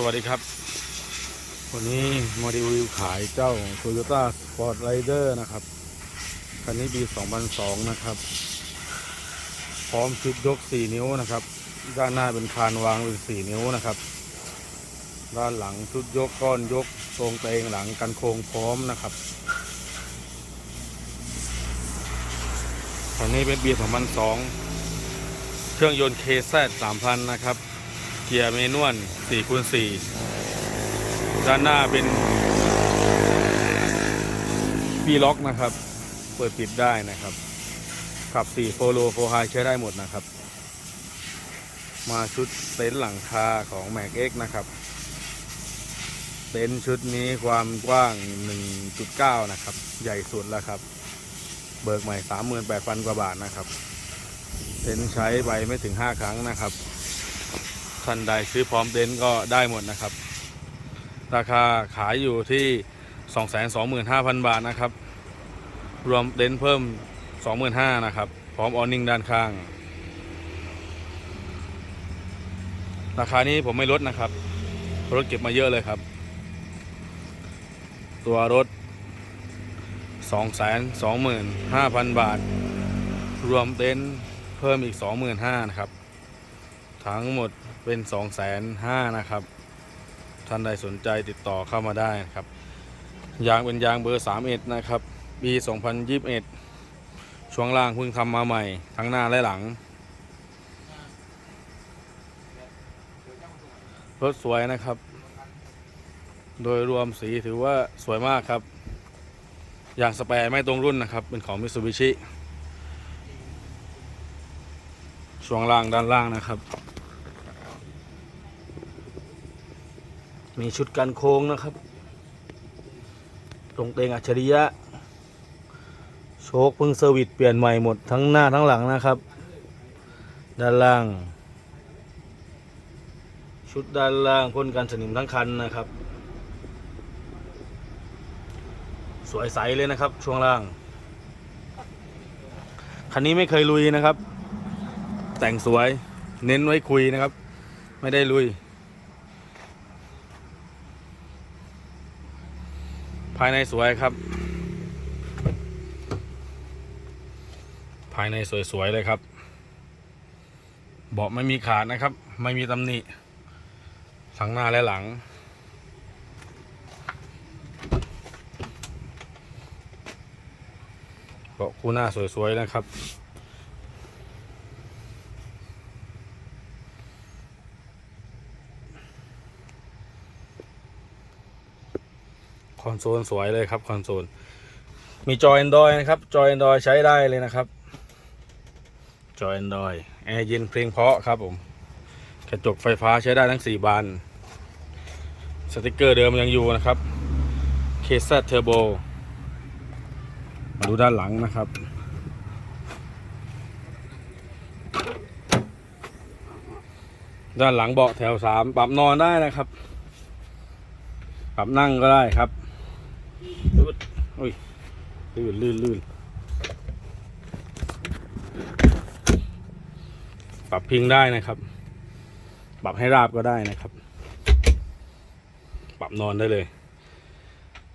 สวัสดีครับ วันนี้มารีวิวขายเจ้า Toyota Sport Rider นะครับ คันนี้ปี 2002 นะครับ พร้อมชุดยก 4 นิ้วนะครับ ด้านหน้าเป็นคานวางเป็น 4 นิ้วนะครับ ด้านหลังชุดยกก้อนยกทรงเตงหลังกันโค้งพร้อมนะครับ คันนี้เป็นปี 2002 เครื่องยนต์ KZ 3000 นะครับ เกียร์เมนวล4คูณ4ด้านหน้าเป็นปีล็อกนะครับ เปิดปิดได้นะครับ ขับ4โฟโลโฟไฮใช้ได้หมดนะครับ มาชุดเต็นท์หลังคาของ m a c X นะครับ เต็นท์ชุดนี้ความกว้าง 1.9 นะครับ ใหญ่สุดแล้วครับ เบิกใหม่ 38,000 กว่าบาทนะครับเต็นท์ใช้ไปไม่ถึง 5 ครั้งนะครับ ท่านใดซื้อพร้อมเต็นท์ก็ได้หมดนะครับ ราคาขายอยู่ที่ 225,000 บาทนะครับ รวมเต็นท์เพิ่ม 25,000นะครับ พร้อมออนิ่งด้านข้าง ราคานี้ผมไม่ลดนะครับรถเก็บมาเยอะเลยครับ ตัวรถ 225,000 บาท รวมเต็นท์เพิ่มอีก 25,000นะครับ ทั้งหมดเป็น2 5 0 0 0นะครับ ท่านใดสนใจติดต่อเข้ามาได้นะครับ ยางเป็นยางเบอร์31นะครับปี2021 ช่วงล่างเพิ่งทำมาใหม่ ทั้งหน้าและหลัง รถสวยนะครับ โดยรวมสีถือว่าสวยมากครับ ยางสแปร์ไม่ตรงรุ่นนะครับ เป็นของ Mitsubishi ช่วงล่างด้านล่างนะครับ มีชุดกันโค้งนะครับ ตรงเตงอัจฉริยะ โชคเพิ่งเซอร์วิสเปลี่ยนใหม่หมดทั้งหน้าทั้งหลังนะครับ ด้านล่าง ชุดด้านล่างพ่นกันสนิมทั้งคันนะครับ สวยใสเลยนะครับ ช่วงล่าง คันนี้ไม่เคยลุยนะครับ แต่งสวย เน้นไว้คุยนะครับ ไม่ได้ลุย ภายในสวยครับ ภายในสวยๆเลยครับเบาะไม่มีขาดนะครับ ไม่มีตำหนิทั้งหน้าและหลัง เบาะคู่หน้าสวยๆนะครับ คอนโซลสวยเลยครับคอนโซลมีจอ Android นะครับจอ Android ใช้ได้เลยนะครับจอ Android แอร์เย็นเพลงเพาะครับผมกระจกไฟฟ้าใช้ได้ทั้ง 4 บานสติกเกอร์เดิมยังอยู่นะครับ KZ Turbo มาดูด้านหลังนะครับด้านหลังเบาะแถว3ปรับนอนได้นะครับ ปรับนั่งก็ได้ครับ อุ้ยลื่นลื่นลื่นปรับพิงได้นะครับ ปรับให้ราบก็ได้นะครับ ปรับนอนได้เลย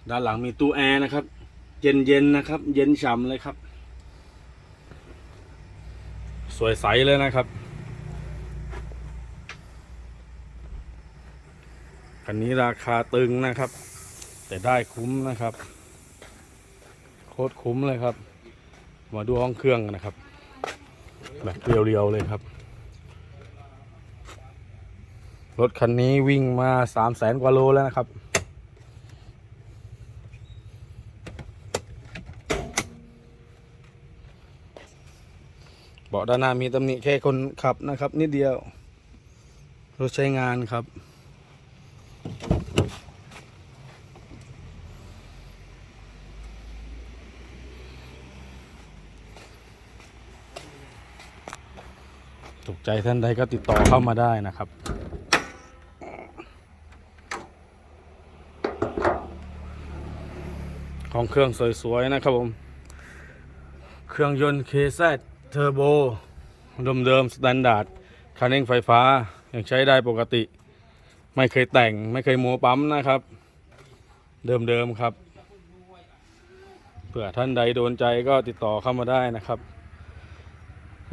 ด้านหลังมีตู้แอร์นะครับ เย็นเย็นๆนะครับ เย็นฉ่ำเลยครับ สวยใสเลยนะครับคันนี้ราคาตึงนะครับ แต่ได้คุ้มนะครับ โคตรคุ้มเลยครับ มาดูห้องเครื่องกันนะครับ แบบเรียวๆเลยครับ รถคันนี้วิ่งมาสามแสนกว่าโลแล้วนะครับเบาะด้านหน้ามีตำหนิแค่คนขับนะครับ นิดเดียวรถใช้งานครับ ถูกใจท่านใดก็ติดต่อเข้ามาได้นะครับ ของเครื่องสวยๆนะครับผม เครื่องยนต์ KZ Turbo เดิมๆสแตนดาร์ดคันเร่งไฟฟ้ายังใช้ได้ปกติ ไม่เคยแต่งไม่เคยโมปั๊มนะครับ เดิมๆครับเผื่อท่านใดโดนใจก็ติดต่อเข้ามาได้นะครับ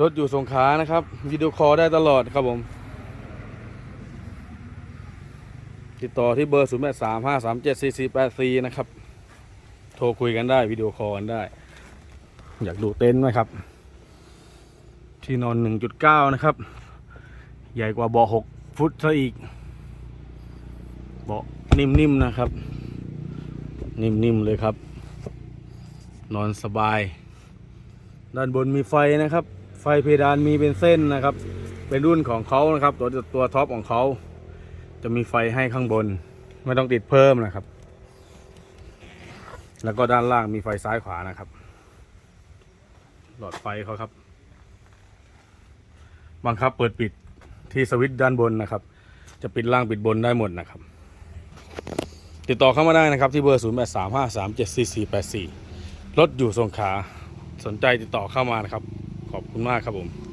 รถอยู่สงขลานะครับวิดีโอคอลได้ตลอดครับผม ติดต่อที่เบอร์ 0 8 3 5 3 7 4 4 8 4 นะครับ โทรคุยกันได้วิดีโอคอลกันได้ อยากดูเต็นท์ไหมครับ ที่นอน 1.9 นะครับ ใหญ่กว่าเบาะ6ฟุตซะอีก เบาะนิ่มๆนะครับ นิ่มๆเลยครับ นอนสบาย ด้านบนมีไฟนะครับ ไฟเพดานมีเป็นเส้นนะครับ เป็นรุ่นของเขานะครับ ตัวตัวท็อปของเขาจะมีไฟให้ข้างบน ไม่ต้องติดเพิ่มนะครับ แล้วก็ด้านล่างมีไฟซ้ายขวานะครับ หลอดไฟเขาครับ บังคับเปิดปิดที่สวิตช์ด้านบนนะครับ จะปิดล่างปิดบนได้หมดนะครับ ติดต่อเข้ามาได้นะครับ ที่เบอร์ 0 8 3 5 3 7 4 4 8 4 รถอยู่สงขลาสนใจติดต่อเข้ามานะครับ ขอบคุณมากครับผม